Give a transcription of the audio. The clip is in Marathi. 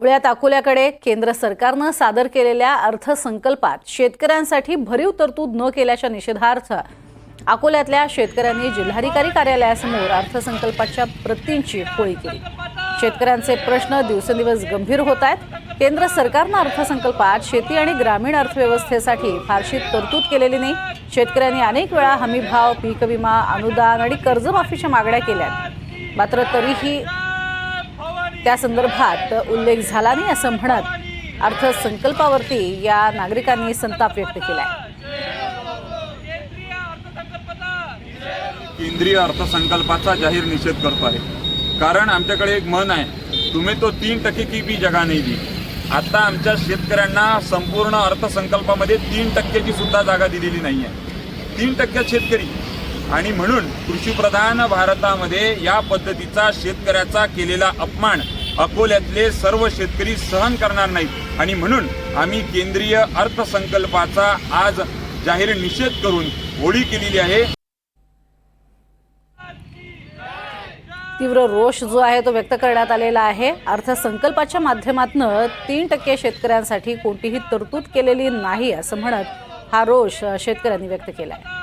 वळ्यात अकोल्याकडे केंद्र सरकारनं सादर केलेल्या अर्थसंकल्पात शेतकऱ्यांसाठी भरीव तरतूद न केल्याच्या निषेधार्थ अकोल्यातल्या शेतकऱ्यांनी जिल्हाधिकारी कार्यालयासमोर अर्थसंकल्पाच्या प्रतींची होळी केली. शेतकऱ्यांचे प्रश्न दिवसेंदिवस गंभीर होत आहेत. केंद्र सरकारनं अर्थसंकल्पात शेती आणि ग्रामीण अर्थव्यवस्थेसाठी फारशी तरतूद केलेली नाही. शेतकऱ्यांनी अनेक वेळा हमीभाव पीक विमा अनुदान आणि कर्जमाफीच्या मागण्या केल्या मात्र तरीही त्या संदर्भात उल्लेख झाला नाही असं म्हणत अर्थसंकल्पावरती या नागरिकांनी संताप व्यक्त केलाय. केंद्रीय अर्थसंकल्पाचा जाहीर निषेध करतो आहे. कारण आमच्याकडे एक मन आहे तुम्ही तो तीन टक्के की बी जगा नाही दिली आता आमच्या शेतकऱ्यांना संपूर्ण अर्थसंकल्पामध्ये तीन टक्क्याची सुद्धा जागा दिलेली नाही आहे तीन टक्क्यात शेतकरी आणि म्हणून कृषीप्रधान भारतामध्ये या पद्धतीचा शेतकऱ्याचा केलेला अपमान अकोल्यातले सर्व शेतकरी सहन करणार नाहीत. आणि म्हणून आम्ही केंद्रीय अर्थसंकल्पाचा आज जाहीर निषेध करून होळी केलेली आहे. तीव्र रोष जो आहे तो व्यक्त करण्यात आलेला आहे. अर्थसंकल्पाच्या माध्यमातून तीन टक्के शेतकऱ्यांसाठी कोणतीही तरतूद केलेली नाही असं म्हणत हा रोष शेतकऱ्यांनी व्यक्त केला आहे